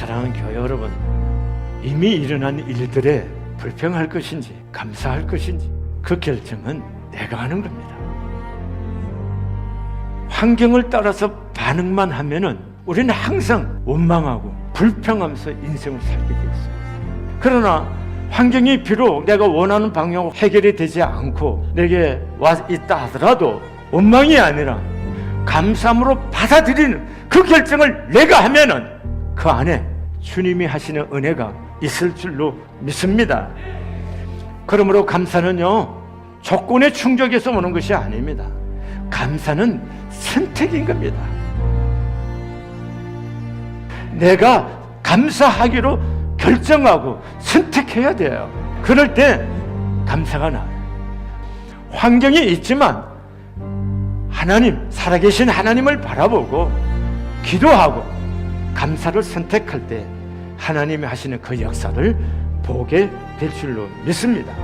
사랑하는 교회 여러분, 이미 일어난 일들에 불평할 것인지 감사할 것인지 그 결정은 내가 하는 겁니다. 환경을 따라서 반응만 하면은 우리는 항상 원망하고 불평하면서 인생을 살게 돼 있어요. 그러나 환경이 비록 내가 원하는 방향으로 해결이 되지 않고 내게 와 있다 하더라도 원망이 아니라 감사함으로 받아들이는 그 결정을 내가 하면은 그 안에 주님이 하시는 은혜가 있을 줄로 믿습니다. 그러므로 감사는요, 조건의 충족에서 오는 것이 아닙니다. 감사는 선택인 겁니다. 내가 감사하기로 결정하고 선택해야 돼요. 그럴 때 감사가 나요. 환경이 있지만 하나님, 살아계신 하나님을 바라보고 기도하고 감사를 선택할 때 하나님이 하시는 그 역사를 보게 될 줄로 믿습니다.